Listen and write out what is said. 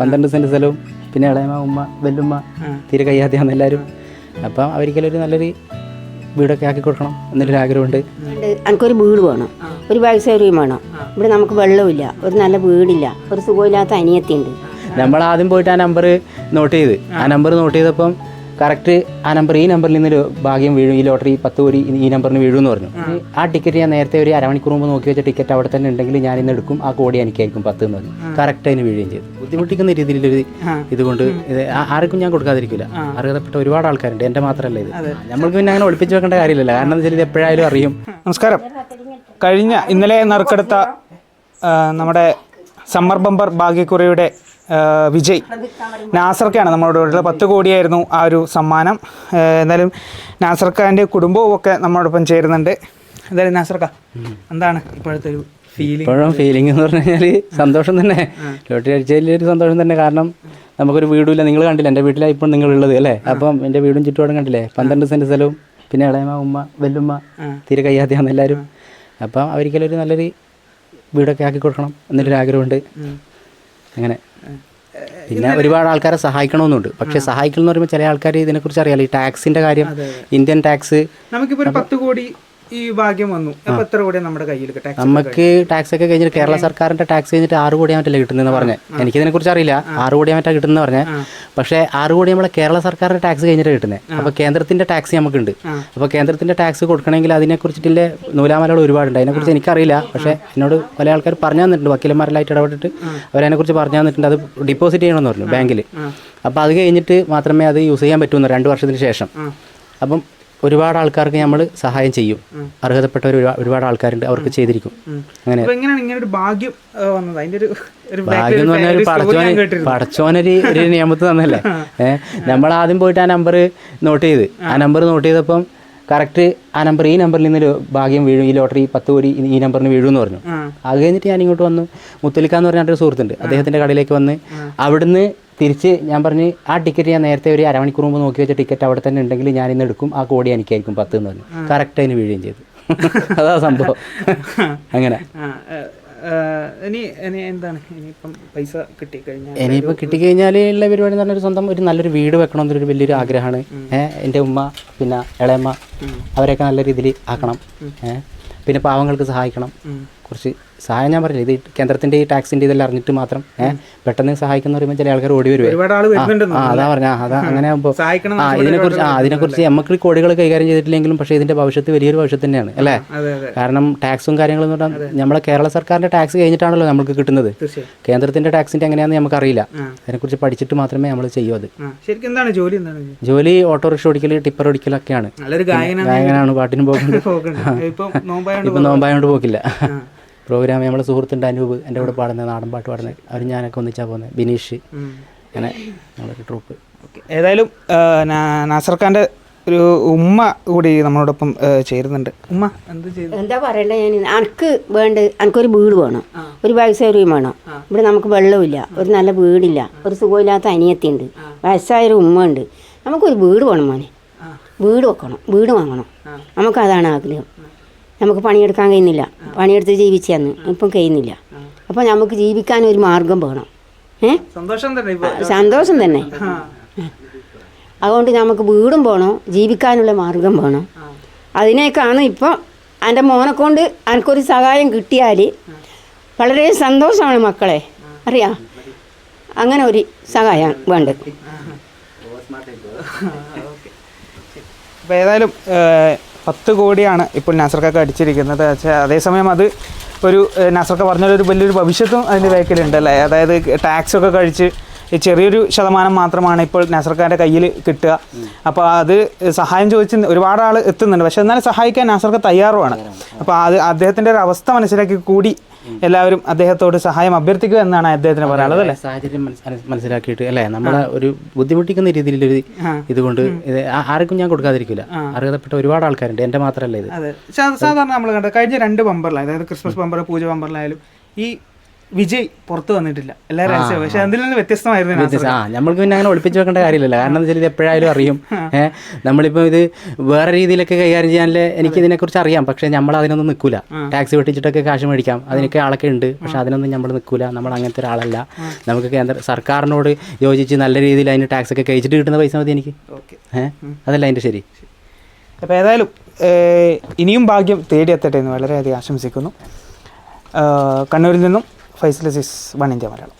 പന്ത്രണ്ട് സെന്റ് സ്ഥലവും പിന്നെ ഇളയമ്മ ഉമ്മ വെല്ലുമ്മ തീരെ കയ്യാതെയാണ് എല്ലാവരും അപ്പം അവർക്കെല്ലാം ഒരു നല്ലൊരു വീടൊക്കെ ആക്കി കൊടുക്കണം എന്നൊരു ആഗ്രഹമുണ്ട്. ഉണ്ട്. എനിക്കൊരു വീട് വേണം. ഒരു വയസ്സേറിയും വേണം. ഇവിടെ നമുക്ക് വെള്ളമില്ല. ഒരു നല്ല വീടില്ല. ഒരു സുഖമില്ലാത്ത അനിയത്തിയുണ്ട്. നമ്മൾ ആദ്യം പോയിട്ട് ആ നമ്പർ നോട്ട് ചെയ്ത്. ആ നമ്പർ നോട്ട് ചെയ്തപ്പം കറക്റ്റ് ആ നമ്പർ ഈ നമ്പറിൽ നിന്ന് ഒരു ഭാഗ്യം വീഴും. ഈ ലോട്ടറി പത്ത് കോടി ഈ നമ്പറിന് വീഴും എന്ന് പറഞ്ഞു. ആ. ടിക്കറ്റ് ഞാൻ നേരത്തെ ഒരു അരമണിക്കൂർ മുമ്പ് നോക്കി വെച്ച ടിക്കറ്റ് അവിടെ തന്നെ ഉണ്ടെങ്കിൽ ഞാൻ ഇന്ന് എടുക്കും. ആ കോടി എനിക്കായിരിക്കും പത്ത് എന്ന് പറഞ്ഞു. കറക്റ്റ് അതിന് വീഴുകയും ചെയ്തു. ബുദ്ധിമുട്ടിക്കുന്ന രീതിയിലൊരു ഇതുകൊണ്ട് ഇത് ആർക്കും ഞാൻ കൊടുക്കാതിരിക്കില്ല അർഹതപ്പെട്ട ഒരുപാട് ആൾക്കാരുണ്ട്. എന്റെ മാത്രമല്ല ഇത്. നമ്മൾക്ക് പിന്നെ അങ്ങനെ ഒളിപ്പിച്ച് വെക്കേണ്ട കാര്യമില്ലല്ലോ. കാരണം എന്താ വെച്ചാൽ ഇത് എപ്പോഴായാലും അറിയും. നമസ്കാരം. കഴിഞ്ഞ ഇന്നലെ നറുക്കെടുത്ത നമ്മുടെ സമ്മർ ബമ്പർ ഭാഗ്യക്കുറിയുടെ വിജയ്. നാസർക്കാണ് നമ്മളോട് ഉള്ളത് പത്ത് കോടിയായിരുന്നു ആ ഒരു സമ്മാനം. എന്തായാലും നാസർക്കാന്റെ കുടുംബവും ഒക്കെ നമ്മളോടൊപ്പം ചേരുന്നുണ്ട്. എന്തായാലും നാസർക്ക എന്താണ് ഇപ്പോഴത്തെ ഒരു ഫീലിംഗ് ഇപ്പോഴും ഫീലിംഗ് എന്ന് പറഞ്ഞു കഴിഞ്ഞാൽ സന്തോഷം തന്നെ. ലോട്ടറി അടിച്ചതിൽ ഒരു സന്തോഷം തന്നെ. കാരണം നമുക്കൊരു വീടുമില്ല. നിങ്ങൾ കണ്ടില്ല? എന്റെ വീട്ടിലാണ് ഇപ്പം നിങ്ങൾ ഉള്ളത് അല്ലേ അപ്പം എന്റെ വീടും ചുറ്റുപാടും കണ്ടില്ലേ? പന്ത്രണ്ട് സെന്റ് സ്ഥലവും പിന്നെ ഇളയമ്മ ഉമ്മ വെല്ലുമ്മ തീരെ കഴിയാതെയാണ് എല്ലാവരും. അപ്പം അവർക്കെല്ലാം ഒരു നല്ലൊരു വീടൊക്കെ ആക്കി കൊടുക്കണം എന്നൊരു ആഗ്രഹമുണ്ട്. അങ്ങനെ. പിന്നെ ഒരുപാട് ആൾക്കാരെ സഹായിക്കണമെന്നുണ്ട്. പക്ഷേ സഹായിക്കണം എന്ന് പറയുമ്പോൾ ചില ആൾക്കാർ ഇതിനെക്കുറിച്ച് അറിയാലോ? ഈ ടാക്സിന്റെ കാര്യം ഇന്ത്യൻ ടാക്സ്. നമുക്കിപ്പോൾ ഒരു പത്ത് കോടി ഈ ഭാഗ്യം വന്നു. അപ്പൊ എത്ര കോടിയാണ് നമ്മുടെ കയ്യിൽ ടാക്സ് നമുക്ക് ടാക്സ് ഒക്കെ കഴിഞ്ഞിട്ട് കേരള സർക്കാരിന്റെ ടാക്സ് കഴിഞ്ഞിട്ട് ആറ് കോടി മറ്റല്ലേ കിട്ടുന്നതെന്ന് പറഞ്ഞേ. എനിക്കിതിനെ കുറിച്ച് അറിയില്ല. ആറ് കോടി മറ്റാ കിട്ടുന്ന പറഞ്ഞേ. പക്ഷേ ആറ് കോടി നമ്മളെ കേരള സർക്കാരിന്റെ ടാക്സ് കഴിഞ്ഞിട്ട് കിട്ടുന്നത് അപ്പൊ കേന്ദ്രത്തിന്റെ ടാക്സ് നമുക്കുണ്ട്. അപ്പൊ കേന്ദ്രത്തിന്റെ ടാക്സ് കൊടുക്കണമെങ്കിൽ അതിനെ കുറിച്ചിട്ടില്ല നൂലാമലകൾ ഒരുപാടുണ്ട്. അതിനെ കുറിച്ച് എനിക്കറിയില്ല. പക്ഷേ എന്നോട് പല ആൾക്കാർ പറഞ്ഞു തന്നിട്ടുണ്ട്. വക്കീലന്മാരെല്ലായിട്ട് ഇടപെട്ടിട്ട് അവരതിനെ കുറിച്ച് പറഞ്ഞു തന്നിട്ടുണ്ട്. അത് ഡിപ്പോസിറ്റ് ചെയ്യണമെന്ന് പറഞ്ഞു ബാങ്കിൽ അപ്പോൾ അത് കഴിഞ്ഞിട്ട് മാത്രമേ അത് യൂസ് ചെയ്യാൻ പറ്റൂന്ന് രണ്ട് വർഷത്തിന് ശേഷം. അപ്പം ഒരുപാട് ആൾക്കാർക്ക് നമ്മൾ സഹായം ചെയ്യും. അർഹതപ്പെട്ടവർ ഒരുപാട് ആൾക്കാരുണ്ട് അവർക്ക് ചെയ്തിരിക്കും. അങ്ങനെ. ഭാഗ്യം എന്ന് പറഞ്ഞാൽ ഒരു പടച്ചോന് പടച്ചോനൊരു ഒരു നിയമത്ത് തന്നല്ലേ? ഏഹ് നമ്മൾ ആദ്യം പോയിട്ട് ആ നമ്പർ നോട്ട് ചെയ്ത്. ആ നമ്പർ നോട്ട് ചെയ്തപ്പം കറക്റ്റ് ആ നമ്പർ ഈ നമ്പറിൽ നിന്ന് ഒരു ഭാഗ്യം വീഴും. ഈ ലോട്ടറി പത്ത് കോടി ഈ നമ്പറിന് വീഴും എന്ന് പറഞ്ഞു. അത് കഴിഞ്ഞിട്ട് ഞാൻ ഇങ്ങോട്ട് വന്നു. മുത്തലിക്ക എന്ന് പറഞ്ഞ ഒരു സുഹൃത്തുണ്ട്. അദ്ദേഹത്തിന്റെ കടയിലേക്ക് വന്ന് അവിടുന്ന് തിരിച്ച് ഞാൻ പറഞ്ഞ് ആ ടിക്കറ്റ് ഞാൻ നേരത്തെ ഒരു അരമണിക്കൂർ മുമ്പ് നോക്കി വെച്ച ടിക്കറ്റ് അവിടെ തന്നെ ഉണ്ടെങ്കിൽ ഞാൻ ഇന്ന് എടുക്കും ആ കോടി എനിക്കായിരിക്കും പത്ത് എന്ന് പറഞ്ഞു. കറക്റ്റ് അതിന് വീഴുകയും ചെയ്തു. അതാ സംഭവം. അങ്ങനെ. ഇനി ഇനി എന്താണ്? ഇനിയിപ്പം പൈസ ഇനിയിപ്പോൾ കിട്ടിക്കഴിഞ്ഞാൽ ഉള്ള പരിപാടി എന്ന് പറഞ്ഞാൽ സ്വന്തം ഒരു നല്ലൊരു വീട് വെക്കണം എന്നൊരു വലിയൊരു ആഗ്രഹമാണ്. ഏഹ് എന്റെ ഉമ്മ പിന്നെ ഇളയമ്മ അവരെയൊക്കെ നല്ല രീതിയിൽ ആക്കണം. ഏഹ് പിന്നെ പാവങ്ങൾക്ക് സഹായിക്കണം. കുറച്ച് സഹായം ഞാൻ പറഞ്ഞില്ല? ഇത് കേന്ദ്രത്തിന്റെ ഈ ടാക്സിന്റെ ഇതെല്ലാം അറിഞ്ഞിട്ട് മാത്രം ഏഹ് പെട്ടെന്ന് സഹായിക്കുന്ന പറയുമ്പോൾ ചില ആൾക്കാർ ഓടി വരുവേ. ആ അതാ പറഞ്ഞ. അതാ അങ്ങനെ ആകുമ്പോൾ കുറിച്ച് ആ ഇതിനെക്കുറിച്ച് ആ ഇതിനെക്കുറിച്ച് നമുക്ക് കോടികൾ കൈകാര്യം ചെയ്തിട്ടില്ലെങ്കിലും പക്ഷേ ഇതിന്റെ ഭവിഷ്യത്ത് വലിയൊരു ഭവിഷ്യത്ത് തന്നെയാണ് അല്ലേ? കാരണം ടാക്സും കാര്യങ്ങളും എന്ന് പറഞ്ഞാൽ നമ്മളെ കേരള സർക്കാരിന്റെ ടാക്സ് കഴിഞ്ഞിട്ടാണല്ലോ നമുക്ക് കിട്ടുന്നത്. കേന്ദ്രത്തിന്റെ ടാക്സിന്റെ എങ്ങനെയാണെന്ന് നമുക്കറിയില്ല. അതിനെക്കുറിച്ച് പഠിച്ചിട്ട് മാത്രമേ നമ്മൾ ചെയ്യൂ അത്. ശരിക്കും എന്താണ് ജോലി എന്താണ്? ജോലി ഓട്ടോറിക്ഷ ഓടിക്കൽ ടിപ്പർ ഓടിക്കലൊക്കെയാണ്. ഗായകനാണ്. പാട്ടിന് പോകുന്നത് ഇപ്പം നോമ്പായോണ്ട് പോക്കില്ല. പ്രോഗ്രാം നമ്മളെ സുഹൃത്തുണ്ട് അനൂപ് എന്റെ കൂടെ പാടുന്ന നാടൻ പാട്ട് പാടുന്നത് അവർ ഞാനൊക്കെ ഒന്നിച്ചാ പോകുന്നത്. ബിനീഷ്. അങ്ങനെ നമ്മളൊരു ട്രൂപ്പ്. ഓക്കെ. ഏതായാലും നാസർ ഖാന്റെ ഒരു ഉമ്മ കൂടി നമ്മളോടൊപ്പം ചേരുന്നുണ്ട്. ഉമ്മ എന്ത് എന്താ പറയണ്ടേ ഞാൻ? എനിക്ക് വേണ്ട എനിക്കൊരു വീട് വേണം. ഒരു വയസ്സേറിയും വേണം. ഇവിടെ നമുക്ക് വെള്ളമില്ല. ഒരു നല്ല വീടില്ല. ഒരു സുഖമില്ലാത്ത അനിയത്തിയുണ്ട് വയസ്സായൊരു ഉമ്മ ഉണ്ട്. നമുക്കൊരു വീട് വേണം മോനെ. വീട് വെക്കണം. വീട് വാങ്ങണം. നമുക്കതാണ് ആഗ്രഹം. നമുക്ക് പണിയെടുക്കാൻ കഴിയുന്നില്ല. പണിയെടുത്ത് ജീവിച്ചു തന്ന് ഇപ്പം കഴിയുന്നില്ല. അപ്പോൾ നമുക്ക് ജീവിക്കാൻ ഒരു മാർഗം വേണം. ഏ? സന്തോഷം തന്നെ സന്തോഷം തന്നെ. അതുകൊണ്ട് നമുക്ക് വീടും പോകണം ജീവിക്കാനുള്ള മാർഗം വേണം. അതിനേക്കാണ് ഇപ്പം എന്റെ മോനെ കൊണ്ട് എനിക്കൊരു സഹായം കിട്ടിയാൽ വളരെ സന്തോഷമാണ് മക്കളെ. അറിയാം? അങ്ങനെ ഒരു സഹായം വേണ്ടത് ഏതായാലും പത്ത് കോടിയാണ് ഇപ്പോൾ നാസർക്കൊക്കെ അടിച്ചിരിക്കുന്നത്. പക്ഷേ അതേസമയം അത് ഒരു നാസർക്ക് പറഞ്ഞ ഒരു വലിയൊരു ഭവിഷ്യത്തും അതിന്റെ ബാക്കിലുണ്ട് അല്ലേ? അതായത് ടാക്സൊക്കെ കഴിച്ച് ചെറിയൊരു ശതമാനം മാത്രമാണ് ഇപ്പോൾ നാസർക്കാരുടെ കയ്യിൽ കിട്ടുക. അപ്പോൾ അത് സഹായം ചോദിച്ച് ഒരുപാട് ആൾ എത്തുന്നുണ്ട്. പക്ഷേ എന്നാലും സഹായിക്കാൻ നാസർക്ക് തയ്യാറുമാണ്. അപ്പോൾ അത് അദ്ദേഹത്തിന്റെ ഒരു അവസ്ഥ മനസ്സിലാക്കി കൂടി എല്ലാവരും അദ്ദേഹത്തോട് സഹായം അഭ്യർത്ഥിക്കുക എന്നാണ് അദ്ദേഹത്തിന് പറയാനുള്ളത് അല്ലേ? സാഹചര്യം മനസ്സിലാക്കിയിട്ട് അല്ലേ? നമ്മളെ ഒരു ബുദ്ധിമുട്ടിക്കുന്ന രീതിയിലൊരു ഇതുകൊണ്ട് ആർക്കും ഞാൻ കൊടുക്കാതിരിക്കില്ല അർഹതപ്പെട്ട ഒരുപാട് ആൾക്കാരുണ്ട്. എന്റെ മാത്രമല്ല ഇത്. സാധാരണ നമ്മൾ കണ്ട കഴിഞ്ഞ രണ്ട് ബമ്പറിലായി. അതായത് ക്രിസ്മസ് ബമ്പർ പൂജ ബമ്പറിലായാലും ഈ വിജയ് പുറത്തു വന്നിട്ടില്ല. എല്ലാ രഹസ്യവും പക്ഷെ അതിൽ നിന്ന് വ്യത്യസ്തമായിരുന്നു ആ നമ്മൾക്ക് പിന്നെ അങ്ങനെ ഒളിപ്പിച്ച് വെക്കേണ്ട കാര്യമില്ല കാരണം എന്താ വെച്ചാൽ ഇത് എപ്പോഴായാലും അറിയും. ഏഹ് നമ്മളിപ്പോൾ ഇത് വേറെ രീതിയിലൊക്കെ കൈകാര്യം ചെയ്യാനല്ലേ എനിക്ക് ഇതിനെക്കുറിച്ച് അറിയാം. പക്ഷേ നമ്മൾ അതിനൊന്നും നിൽക്കൂല. ടാക്സി വെട്ടിച്ചിട്ടൊക്കെ കാശ് മേടിക്കാം. അതിനൊക്കെ ആളൊക്കെ ഉണ്ട്. പക്ഷെ അതിനൊന്നും നമ്മൾ നിൽക്കൂല. നമ്മൾ അങ്ങനത്തെ ഒരാളല്ല. നമുക്ക് കേന്ദ്ര സർക്കാരിനോട് യോജിച്ച് നല്ല രീതിയിൽ അതിന് ടാക്സ് ഒക്കെ കഴിച്ചിട്ട് കിട്ടുന്ന പൈസ മതി എനിക്ക്. ഓക്കെ. ഏഹ് അതല്ല അതിന്റെ ശരി. അപ്പോൾ ഏതായാലും ഇനിയും ഭാഗ്യം തേടിയെത്തട്ടെ എന്ന് വളരെയധികം ആശംസിക്കുന്നു. കണ്ണൂരിൽ നിന്നും ഫൈസൽ സിസ് വൺ ഇന്ത്യ മലയാളം.